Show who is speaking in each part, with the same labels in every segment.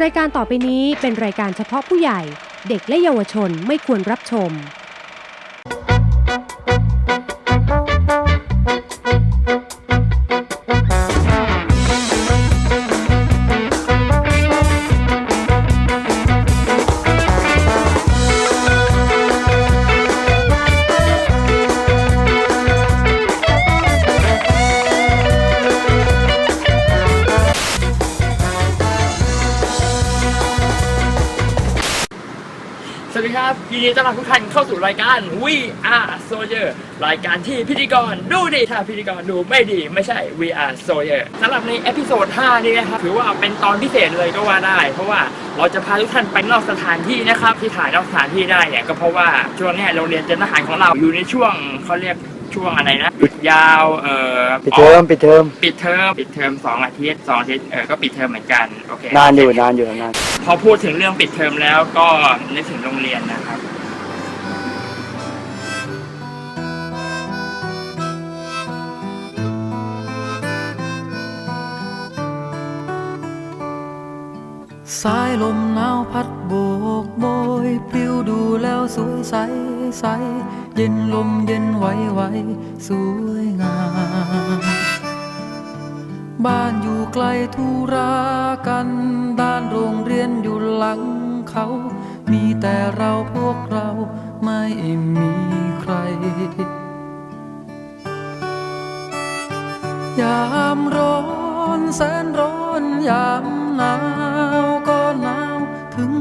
Speaker 1: รายการต่อไปนี้เป็นรายการเฉพาะผู้ใหญ่ เด็กและเยาวชนไม่ควรรับชม
Speaker 2: วัสดีครับยินดีต้อนรับทุกท่านเข้าสู่รายการ We Are Soldier รายการที่พิธีกรดูดีถ้าพิธีกรดูไม่ดีไม่ใช่ We Are Soldier สำหรับในเอพิโซด5นี้นะครับถือว่าเป็นตอนพิเศษเลยก็ว่าได้ เพราะว่าเราจะพาทุกท่านไปนอกสถานที่นะครับที่ถ่ายนอกสถานที่ได้เนี่ยก็เพราะว่าช่วงนี้โรงเรียนเตรียมทหารของเราอยู่ในช่วงเขาเรียก ช่วงอะไรนะหยุดยาวเอ่อ
Speaker 3: ปิดเทอมปิดเทอม
Speaker 2: ปิดเทอมปิดเทอมสองอาทิตย์สองอาทิตย์เออก็ปิดเทอมเหมือนกันโอเคนา
Speaker 3: นอยู่นานอยู่นาน
Speaker 2: พอพูดถึงเรื่องปิดเทอมแล้วก็นึกถึงโรงเรียนนะครับ
Speaker 4: สายลมหนาวพัดโบกโบยปลิวดูแล้วสวยใสใส เย็นลมเย็นไหวไหวสวยงาม บ้านอยู่ไกลธุรากันด้านโรงเรียนอยู่หลังเขา มีแต่เราพวกเราไม่มีใคร ยามร้อนแสนร้อนยามหนาวก็หนาวถึง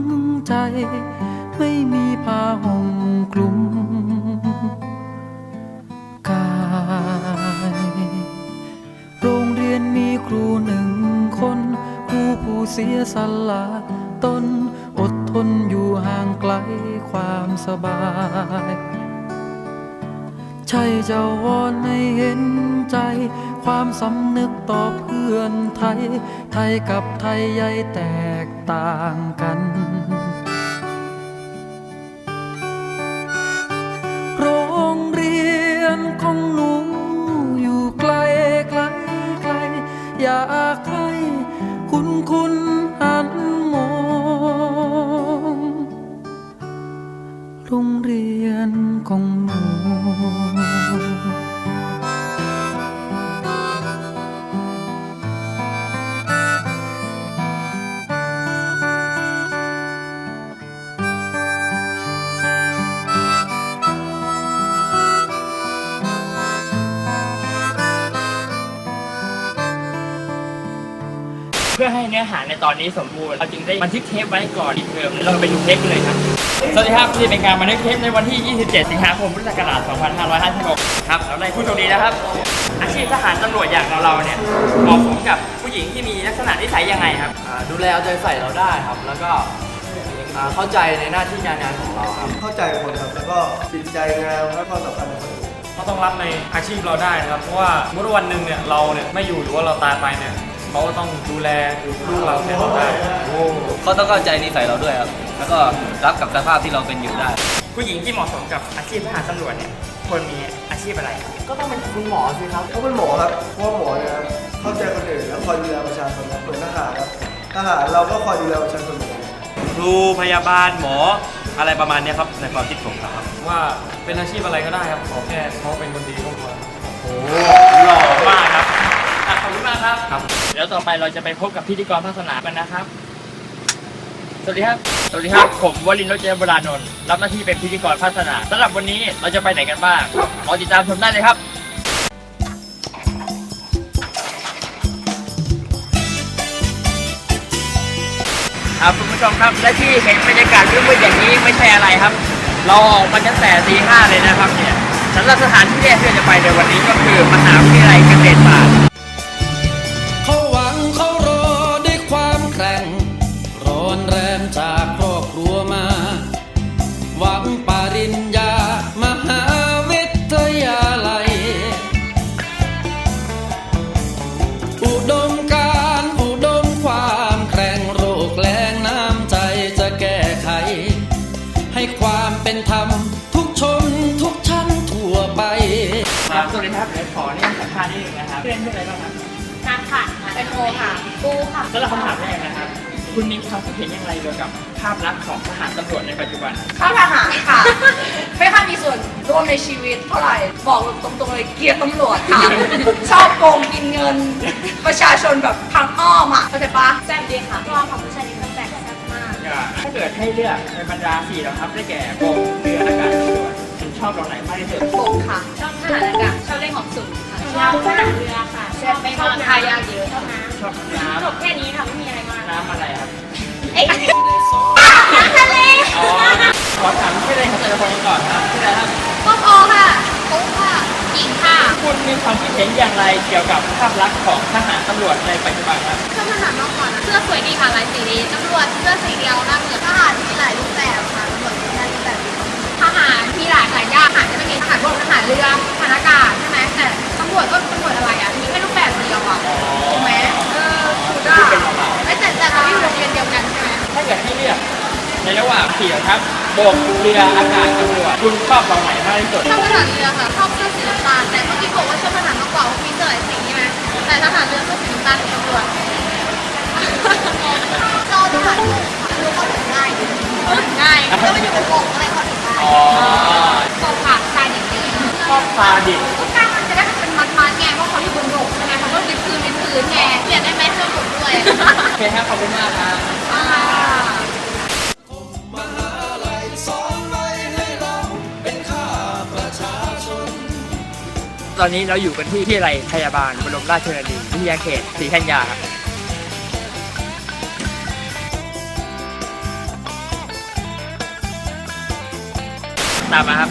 Speaker 4: ใจ ไม่มีผ้าห่มคลุม ครูหนึ่งคน ครูผู้เสียสละตนอดทนอยู่ห่างไกลความสบาย ใช่จะวอนให้เห็นใจ ความสำนึกต่อเพื่อนไทย ไทยกับไทยใหญ่แตกต่างกัน คุณคุณหัน
Speaker 2: ให้เนื้อหาในตอนนี้สมบูรณ์เราจึงได้บันทึกเทปไว้ก่อนอีกเทอมเราไปดูเทปกันเลยครับสวัสดีครับนี่เป็นการบันทึกเทปในวันที่ 27 สิงหาคมพุทธศักราช 2556 ครับเราได้ผู้โชคดีแล้วครับ อาชีพทหารตำรวจอย่างเราๆเนี่ยเหมาะสมกับผู้หญิงที่มีลักษณะนิสัยยังไงครับ
Speaker 5: อ่าดูแลเอาใจใส่เราได้ครับ แล้วก็อ่าเข้าใจในหน้าที่การงานของเราครับ
Speaker 6: เข้าใจคนครับ แล้วก็จิตใจงามและความสำคัญของคนอื่น
Speaker 7: เขาต้องรับในอาชีพเราได้นะครับ เพราะว่าเมื่อวันหนึ่งเนี่ยเราเนี่ยไม่อยู่หรือว่าเราตายไปเนี่ย เขาก็ต้องดูแลลูกเราแทนเราได้
Speaker 5: เขาต้องเข้าใจนิสัยเราด้วยครับ แล้วก็รับกับสภาพที่เราเป็นอยู่ได้
Speaker 2: ผู้หญิงที่เหมาะสมกับอาชีพทหารตำรวจเนี่ยควรมีอาชีพอะไรครับ
Speaker 5: ก็ต้องเป็นคุณหมอสิครับ
Speaker 6: เขาเป็นหมอครับเพราะว่าหมอเนี่ยครับเข้าใจคนอื่นแล้วคอยดูแลประชาชนครับเหมือนทหารครับทหารเราก็คอยดูแลประชาชนเหมือนกัน
Speaker 8: ครูพยาบาลหมออะไรประมาณเนี้ยครับในความคิดผมครับ
Speaker 7: ว่าเป็นอาชีพอะไรก็ได้ครับขอแค่เขาเป็นคนดีก็พอ
Speaker 2: หล่อมากครับอะขอบคุณมากครับครับเดี๋ยวต่อไปเราจะไปพบกับพิธีกรภาคสนามกันนะครับ สวัสดีครับ สวัสดีครับ ผมวลินทร์รจเจริญบุรานนท์รับหน้าที่เป็นพิธีกรภาคสนามสำหรับวันนี้เราจะไปไหนกันบ้างรอติดตามชมได้เลยครับ ครับคุณผู้ชมครับและที่เห็นบรรยากาศมืดๆอย่างนี้ไม่ใช่อะไรครับ เราออกมาตั้งแต่ตีห้าเลยนะครับเนี่ยสำหรับสถานที่แรกที่เราจะไปในวันนี้ก็คือมหาวิทยาลัยเกษตรศาสตร์
Speaker 4: เรียนเรื่
Speaker 2: องอะไรบ้างครับ
Speaker 9: นัดค่ะเป็นโอค่ะปูค่ะ
Speaker 2: สำหรับคำถามแรกนะครับ คุณมีความคิดเห็นอย่างไรเกี่ยวกับภาพลักษณ์ของทหารตำรวจในปัจจุบัน
Speaker 9: ชอบทหารค่ะ ไม่ค่อยมีส่วนร่วมในชีวิตเท่าไหร่ บอกตรงๆเลยเกลียดตำรวจค่ะ ชอบโกงกินเงิน ประชาชนแบบทางอ้อมอะเข้าใจปะแซ่บดีค่ะก็ของผู้ชายนี่มันแปลกแซ่บมาก
Speaker 2: ถ้าเกิดให้เลือกในบรรดาสี่เหล่าทัพได้แก่บกเรืออากาศตำรวจคุณชอบเหล่าไหนมากที่สุด
Speaker 9: โกงค่ะ ชอบทหารอากาศชอบเล่นของสูงค่ะชอบทหารเรือค่ะแซ่บ ไม่มากทายาเยอะชอบน้
Speaker 2: ชอบน้ำ
Speaker 9: จบแค่นี้ค่ะไม่มีอะไรมากำ
Speaker 2: น้ำอะไรครับ
Speaker 9: เอ้ยน้ำทะเล
Speaker 2: อ๋อขอถามชื่อเล่นของแต่ละคนกันก่อนครับชื่ออะไรครับ
Speaker 9: ต้มโอค่ะปุ๊กค่ะหญิงค่ะ
Speaker 2: คุณมีความคิดเห็นอย่างไรเกี่ยวกับภาพลักษณ์ของทหารตำรวจในปัจจุบันครับ
Speaker 9: ชอบทหารมากกว่านะเสื้อสวยดีค่ะลายสีดีตำรวจเสื้อสีเดียวน่าเบื่อทหารมีหลายรูปแบบค่ะตำรวจมีหลายรูปแบบทหารมีหลายหลายอย่างทหารจะไม่มีทหารบกทหารเรือทหารอากาศใช่ไหมแต่ตำรวจก็ตำรวจอะไรอะมี แค่รูปแบบเดียวอะถูกไหมเออถูกอะไม่แต่แต่เราอยู่โรงเรียนเดียวกันใช่ไหม
Speaker 2: ถ้าเกิดให้เลือกในระหว่างสี่เหล่าทัพบกเรืออากาศตำรวจคุณชอบเหล่าไหนมากที่สุด
Speaker 9: ชอบทหารเรือค่ะชอบเสื้อสีน้ำตาลแต่เมื่อกี้บอกว่าชอบทหารมากกว่าเพราะมีเสื้อหลายสีใช่ไหมแต่ทหารเรือเสื้อสีน้ำตาลเป็นตำรวจชอบทหารบกค่ะรู้เขาถึงง่ายดีง่ายก็ไม่ได้โกงอะไรเขาถึงง่าย
Speaker 2: อ๋อ
Speaker 9: ตกผักชายเด็กดี
Speaker 2: ชอบซาดิส
Speaker 9: ทุกการมันจะได้เป็นมัดมัดๆไงเพราะเขาอยู่บนบกใช่ไหม เขาก็วิดพื้นวิดพื้นไงเปลี่ยนได้ไหมเสื้อผมด้วย
Speaker 2: โอเคครับขอบคุณมากครับ
Speaker 9: อ่า
Speaker 2: ตอนนี้เราอยู่กันที่ที่ไรพยาบาลบรมราชชนนีวิทยาเขตศรีธัญญาครับตามมาครับ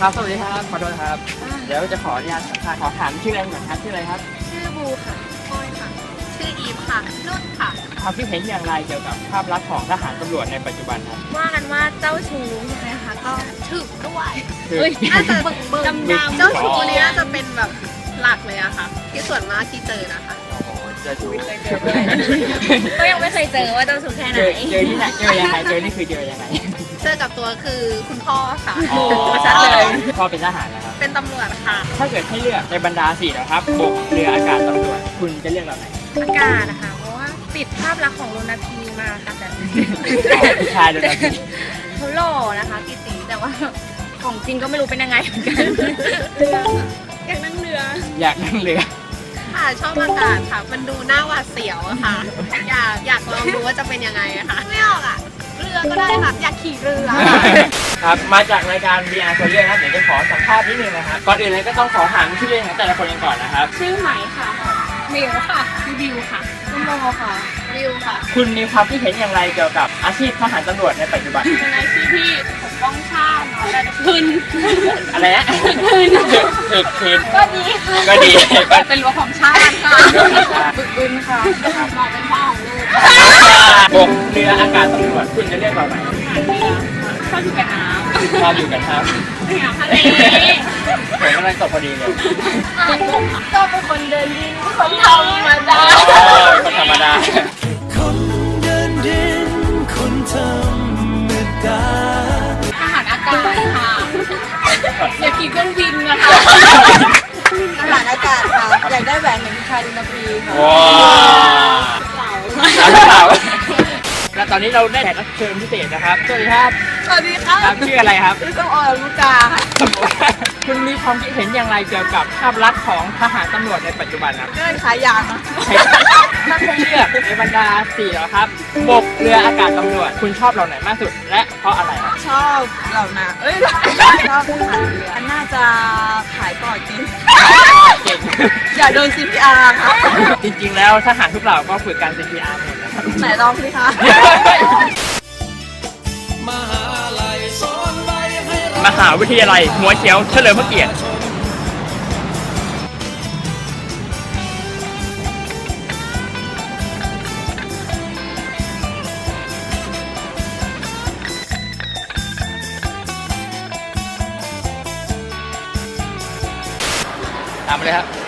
Speaker 2: ครับสวัสดีครับขอโทษครับ ดี๋ยวจะขออนุญาตสัมภาษณ์ขอถามชื่ออะไรหน่อยครับชื่ออะไรครับ
Speaker 9: ชื่อบูค่ะพลอยค่ะ ชื่ออีฟค่ะนุ่นค่ะ
Speaker 2: ความคิดเห็นอย่างไรเกี่ยวกับภาพลักษณ์ของทหารตำรวจในปัจจุบันครับ
Speaker 9: ว่ากันว่าเจ้าชู้ใช่ไหมคะก็ถึกด้วย
Speaker 2: คือ
Speaker 9: น่าจะบึกบึก
Speaker 2: ดำๆ
Speaker 9: เจ้าชู้นี่น่าจะเป็นแบบหลักเลยอะค่ะ ที่ส่วนมากที่เจอนะคะ
Speaker 2: โอ้โหจะดู
Speaker 9: ก็ยังไม่เคยเจอว่าเจ้าชู้แค่ไห
Speaker 2: เจ
Speaker 9: น
Speaker 2: อเจอที่ไหนเจอยังไงเจอนี่คือเจอยังไง
Speaker 9: เจอกับตัวคือคุณพ่อค่ะ
Speaker 2: อ๋อ
Speaker 9: ชัดเลย
Speaker 2: พ่อเป็นทหารนะครับ
Speaker 9: เป็นตำรวจค่ะ
Speaker 2: ถ้าเกิดให้เลือกในบรรดาสี่นะครับบกเรืออากาศตำรวจคุณจะเลือกเราไหน
Speaker 9: อากาศนะคะ เพราะว่าติดภาพลักษณ์ของโรนาพีมาค่ะแต่
Speaker 2: ผู้ชายเลยนะ
Speaker 9: เขาหล่อนะคะกิติแต่ว่าของจริงก็ไม่รู้เป็นยังไงเหมือนกันเรือค่ะอยากนั่งเรือ
Speaker 2: อยากนั่งเรือ
Speaker 9: ค่ะชอบอากาศค่ะ มันดูหน้าหวาดเสียวอะค่ะ อยากอยากลองดูว่าจะเป็นยังไงอะค่ะ ไม่ออกอะเรือก็ได้ค่ะ อยากขี่เรือ
Speaker 2: ครับมาจากรายการ VR โซเ e ครับเดี๋ยวจะขอสัมภาษณ์นิดนึงนะครับก่อนอื่นเลยก็ต้องขอถามชื่อเล่นของแต่ละคนกันก่อนนะครับ
Speaker 9: ชื่อไหมค่ะมิวค่ะชื่อบิวค่ะชื่อโมค่ะบิวค่ะ
Speaker 2: คุณมีความคิดเห็นอย่างไรเกี่ยวกับอาชีพทหารตำรวจในปัจจุบัน
Speaker 9: เป็นอาชีพที่ปกป้องชาติเนาะและพื้น
Speaker 2: อะไรนะ
Speaker 9: คืน
Speaker 2: ถึกคืน
Speaker 9: ก็ดีค่ะ
Speaker 2: ก็ดีก็
Speaker 9: เป็นรั้วของชาติค่ะบึกบึนค่ะเหมาะเป็นพ่อของลูก
Speaker 2: บกเรืออากาศตำรวจคุณจะเลือกเราไหน
Speaker 9: ชอบอยู่กับน้ำ
Speaker 2: ชอบอยู่กันครับ
Speaker 9: น้ำทะเล
Speaker 2: ผมกำลังตกพอดีเลย
Speaker 9: ก็เป็นคนเดินดินคนธรรมดา
Speaker 2: อ๋อคนธรรมดา
Speaker 4: คนเดินดินคนธรรมดา
Speaker 9: ทหารอากาศค่ะอย่าขี่เครื่องบินนะคะ
Speaker 10: ทหารอากาศค่ะอยากได้แหวนเหมือนชายดินปรีค่ะ
Speaker 2: ว้าวสาว และตอนนี้เราได้แขกรับเชิญพิเศษนะครับ สวัสดีครับ
Speaker 10: สวัสดีค่ะ
Speaker 2: ครับชื่ออะไรครับ
Speaker 10: ชื่อส้มโอลูกกาค่ะ
Speaker 2: คุณมีความคิดเห็นอย่างไรเกี่ยวกับภาพลักษณ์ของทหารตำรวจในปัจจุบันครับ
Speaker 10: เกินขายยางค่ะ
Speaker 2: ถ้าให้เลือกในบรรดาสี่เหรอครับบกเรืออากาศตำรวจ คุณชอบเราไหนมากสุด และเพราะอะไรครับ
Speaker 10: ชอบเหล่านาเอ้ยชอบทหารเรือน่าจะขายก่อนจริง
Speaker 2: เก่ง
Speaker 10: อยากโดน CPR ค่ะ
Speaker 2: จริงๆแล้วทหารทุกเหล่าก็ฝึกการ CPR หมดนะครับ
Speaker 10: ไหนลองสิคะ
Speaker 2: มหาวิทยาลัยหัวเขียวเฉลิมพระเกียรติตามมาเลยครับ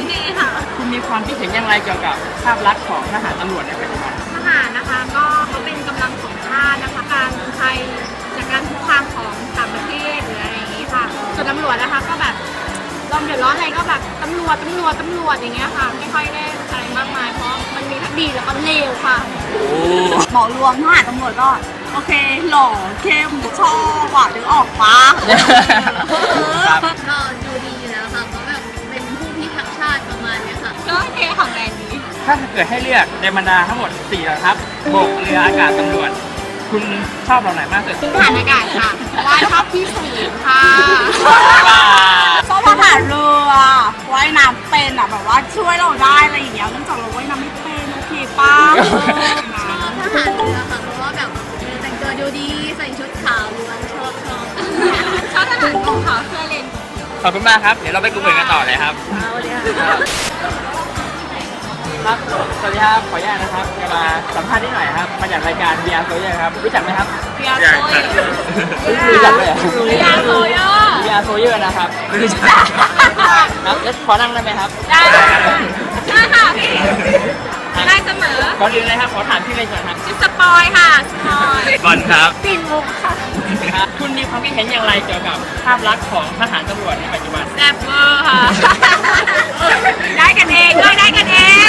Speaker 2: ที่นี่ค่ะ คุณมีความคิดเห็นอย่างไรเกี่ยวกับภาพลักษณ์ของทหารตำรวจในปัจจุบัน
Speaker 9: ทหารนะคะก็เขาเป็นกำลังของชาตินะคะการไทยจากกา
Speaker 11: รทุกทางขอ
Speaker 12: งต
Speaker 9: ่างป
Speaker 12: ระ
Speaker 9: เท
Speaker 12: ศหรืออะไรอย่าง
Speaker 11: นี้
Speaker 9: ค่ะ ส่วนต
Speaker 12: ำรวจนะคะก็
Speaker 9: แบบล
Speaker 11: อ
Speaker 9: งเดือดร้อนอะ
Speaker 11: ไรก็แบบตำรวจตำรวจตำรวจอย่างเงี้ยค่ะ ไม่ค่อยได้อะไรมากมายเพราะมันมีทั้งดีแล้วก็เลวค่ะ
Speaker 10: หมอรวมทหารตำรวจก็ โอเค หล่อเข้มชอบ
Speaker 11: หวานหรือออกฟ้า ก็ดู
Speaker 10: ก็โอเคของแบรนด์นี้
Speaker 2: ถ้าเกิดให้เลือกในบรรดาทั้งหมด4เหล่าทัพบกเรืออากาศตำรวจ คุณชอบเหล่าไหนมากสุด
Speaker 11: ทหารอากาศค่ะเพราะว่าชอบที่สูงค่ะ
Speaker 10: ชอบทหารเรือว่ายน้ำเป็นอะแบบว่าช่วยเราได้อะไรอย่างเงี้ยเนื่องจากเราว่ายน้ำไม่เป็นโอเคป้า
Speaker 11: ชอบทหารเรือค่ะเพราะว่าแบบเออแต่งตัวดูดีใส่ชุดขาวล้วนชอบชอบชอบทหารกองขาวเสื้อเลน
Speaker 2: ขอบคุณมากครับ เดี๋ยวเราไปกลุ่มอื่นกันต่อเลยครับ
Speaker 11: เอาเลยค่ะ
Speaker 2: ครับ สวัสดีครับ ขออนุญาตนะครับจะมาสัมภาษณ์นิดหน่อยครับ มาจากรายการ VR s o y ครับ รู้จักไหมครับ
Speaker 10: เบียร์โซ่
Speaker 2: รู้จักไหมอะ
Speaker 10: ยาโซโย่
Speaker 2: VR s o y นะครับไม่รู้จักครับแล้วขอนั่งได้ไหมครับ
Speaker 10: ได้ได้ค่ะพี่ ได้เสมอ
Speaker 2: ขอเรียนเลยครับขอถามพี่เลยก่อนครับ
Speaker 10: ชื่อสปอยค่ะสปอย
Speaker 2: บอลครับ
Speaker 10: ปิ่นมุกค่ะ
Speaker 2: ครับคุณมีความคิดเห็นอย่างไรเกี่ยวกับภาพลักษณ์ของทหารตำรวจในปัจจุบัน
Speaker 10: แซ่บเวอร์ค่ะ ได้กันเองด้วยได้กันเอง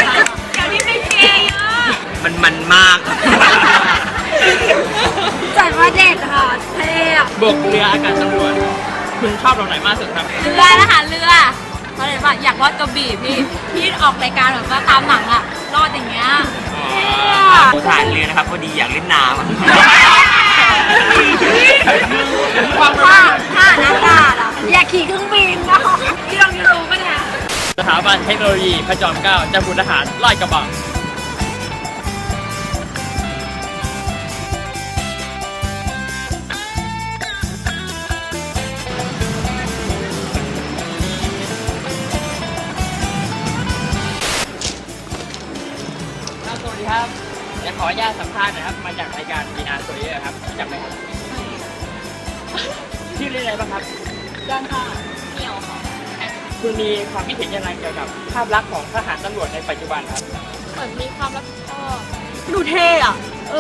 Speaker 10: เดี๋ยวนี้ไม่เทเยอะ
Speaker 2: มันมันมาก
Speaker 10: จัดว่าเด็ดค่ะเท่อะ
Speaker 2: บกเรืออากาศตำรวจ คุณชอบตรงไหนมากสุดครับ
Speaker 10: เรือนะคะเรือ เขาเลยว่าอยากรอดกระบี่พี่พี่ออกรายการแบบว่าตามหนังอะรอดอย่างเงี้ยเท่อะ
Speaker 13: ถ่ายเรือนะครับพอดีอยากเล่นน้ำอะ
Speaker 10: หวังว่าถ้าอากาศอะอยากขี่เครื่องบินนะคะพี่ลองดูปะเนี่ย
Speaker 2: สถาบันเทคโนโลยีพระจอมเกล้าเจ้าคุณทหารลาดกระบัง ออนุญาตสัมภาษณ์หนะครับ มาจากรายการ VR s o y ครับรู้จักไหมครับชื่อเรียกอะไรบ้างครับ
Speaker 10: ยังค่ะเหนียวค่ะ
Speaker 2: คุณมีความคิดเห็นอย่างไรเกี่ยวกับภาพลักษณ์ของทหารตำรวจในปัจจุบันครับ
Speaker 11: เหมือนมีความรับผิดชอบ
Speaker 10: ดูเท่อะ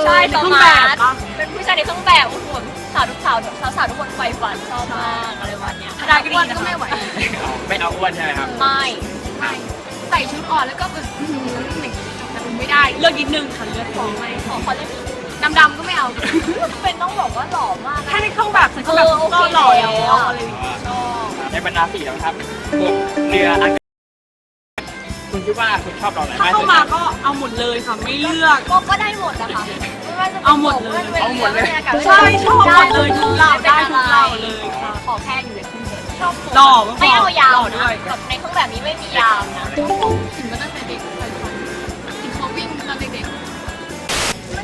Speaker 11: ใช่
Speaker 10: ใน
Speaker 11: ประ
Speaker 10: เครื่อง
Speaker 11: มา
Speaker 10: แบ
Speaker 11: ณ
Speaker 10: บปะ
Speaker 11: เป็นผู้ชายในเครื่องแบบโอ้โหสาวทุกสาวสาวสาวทุกคนไฟฝันชอบมากอะไรวันเนี้ย
Speaker 10: ได้ก็ดี
Speaker 11: อ้วน
Speaker 10: นะ
Speaker 11: ก็ไม่ไหว
Speaker 2: ไม่เอาอ้วนใช่ไหมครับ
Speaker 11: ไม่ไม่ใส่ชุดอ่อนแล้วก็แบบ ไม่ได้
Speaker 10: เลือกนิดนึงค่ะเลือก
Speaker 11: ขอไม่ขอขอเล่นดำดำๆก็ไม่เอา เป็นต้องบอกว่าหล่อมาก
Speaker 10: ถ้าในเครื่องแบบใส่เครื่องแบบก็หล่อแล้วอะไรอย่างเงี้ย
Speaker 11: ชอบ
Speaker 2: ในบรรดาสี่เหล่าทัพบกเรืออากาศคุณคิดว่าคุณชอบเราไหน
Speaker 10: ถ้ามา
Speaker 2: ก
Speaker 10: เข้า
Speaker 2: สุด
Speaker 10: มาก็เอาหมดเลยค่ะไม่เลือก
Speaker 11: ก็ก็ได้หมดนะคะไม่ว่าจะป็น
Speaker 10: เอาหมดเลย
Speaker 11: ไม่ว่าจะป็น
Speaker 2: เอาหมดเลย
Speaker 11: รืออากาศ
Speaker 10: ใช่ชอบหมดเลยทุกเหล่าได้ทุกเหล่าเลยค่ะ
Speaker 11: ขอแค่อยู่ในเครื่องแบบชอบ
Speaker 10: หล่อก็พอ
Speaker 11: ไม่เอายาว
Speaker 10: หล่อด้
Speaker 11: นะ
Speaker 10: วย
Speaker 11: แบบในเครื่องแบบนี้ไม่มียาวนะ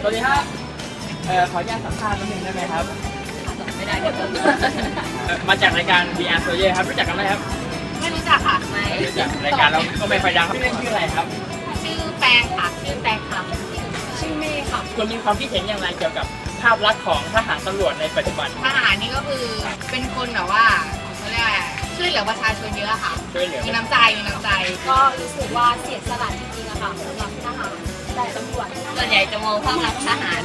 Speaker 2: สวัสดีครับเอ่อขออนุญาตสัมภาษณ์นิดนึงได้ไหมครับ
Speaker 11: ๆไม่ได้เดี๋ยว
Speaker 2: เอ่อมาจากรายการ VR s o y ครับรู้จักกันไหมครับ
Speaker 11: ไม่รู้จักค่ะไม่
Speaker 2: รู้จักรายการเราก็ไม่ค่อยดังครับชื่อเล่นชื่ออะไรครับ
Speaker 11: ชื่อแปงค่ะชื่อแปงค่ะชื่อเมย์ค่ะ
Speaker 2: คุณมีความคิดเห็นอย่างไรเกี่ยวกับภาพลักษณ์ของทหารตำรวจในปัจจุบัน
Speaker 11: ทหารนี่ก็คือเป็นคนแบบว่าเขาเรียกอะไรช่วยเหลือประชาชนเยอะค่ะ
Speaker 2: ช่วยเหลือ
Speaker 11: มีน้ำใจมีน้ำใจ ก็รู้สึกว่าเสียสละจริงๆอะค่ะสำหรับทหารแตำรวจส่วนใหญ่จะมองภาพลักษณ์ทหาร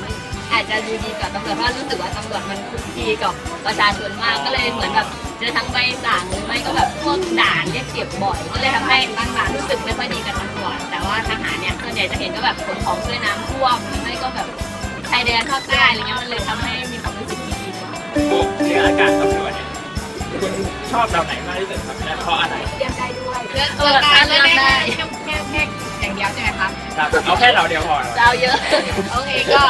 Speaker 11: อาจจะดูดีกว่าตำรวจเพราะรู้สึกว่าตำรวจมันคุกคีกับประชาชนมากก็เลยเหมือนแบบเจอทั้งใบสั่งหรือไม่ก็แบบพวกด่านเรียกเก็บบ่อยก็เลยทำให้บางด่านรู้สึกไม่ค่อยดีกับตำรวจแต่ว่าทหารเนี่ยส่วนใหญ่จะเห็นก็แบบขนของช่วยน้ำท่วมหรือไม่ก็แบบชายแดนเข้าใต้อะไรเงี้ยมันเลยทำให้มีความรู้สึกที่ดีกว่า
Speaker 2: บกเรืออากาศตำรวจเนี่ยคุณชอบเราไหนมากที่สุดครับและเพราะอะไร
Speaker 11: เลือกได้ด้วยเลือกเลือกได้เลือกได้แค่แค่แค่ อย่างเดียวใช่ไหมคะ
Speaker 2: ครับเอาแค่เราเดียวพอ
Speaker 11: จะเอาเยอะ โอเคก็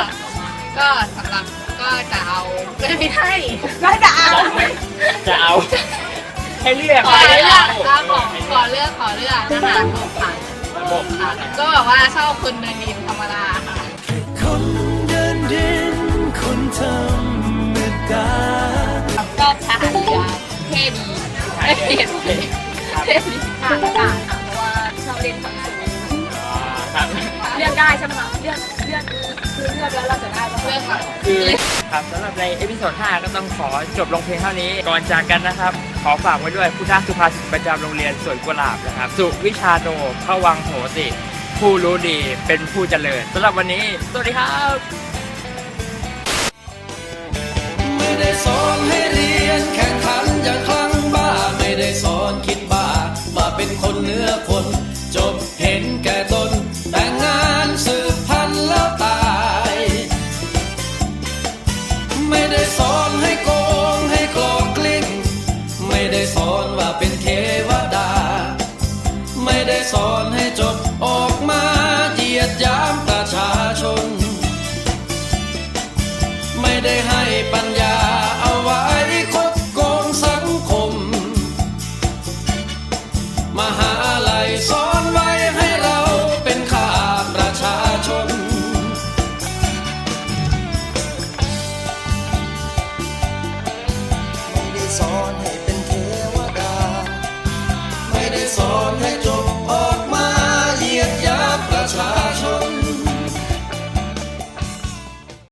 Speaker 11: ก็สำหรับก็จะเอาไม่ได้ให้
Speaker 10: ได้แต่เอา
Speaker 2: จะเอา ให้เลือก
Speaker 11: ขอเลือก
Speaker 2: ค
Speaker 11: ก็
Speaker 2: รับ
Speaker 11: ขอขอเลือกขอเลือกทหารบกค่ะ
Speaker 2: บก
Speaker 11: ค่ะก็แบบว่าชอบคนเดินดินธรรมดาค่ะ
Speaker 14: คนเดินดิน คนธรรมดา
Speaker 11: ก็ทหารเรือเท่ดีไม่เปลี่ยนเท่ดีทหารอากาศค่ะเพราะว่าชอบเล่นฝั่งสูง
Speaker 2: ครับ
Speaker 11: เลือกได้ใช่ไหมคะเลือกเลือกคือเลือกแล้วเราจะได้เลือกก่อน
Speaker 2: คือครับสำหรับในเอพิโซด5ก็ต้องขอจบลงเพียงเท่านี้ ก่อนจากกันนะครับ ขอฝากไว้ด้วยพุทธสุภาษิตประจำโรงเรียนสวนกุหลาบนะครับ สุวิชาโนพระวังโหติ ผู้รู้ดีเป็นผู้เจริญสำหรับวันนี้ สวัสดีครับ
Speaker 14: ไม่ได้สอนให้เรียนแข่งขันอย่างคลั่งบ้า ไม่ได้สอนคิดบ้าคนเนื้อคน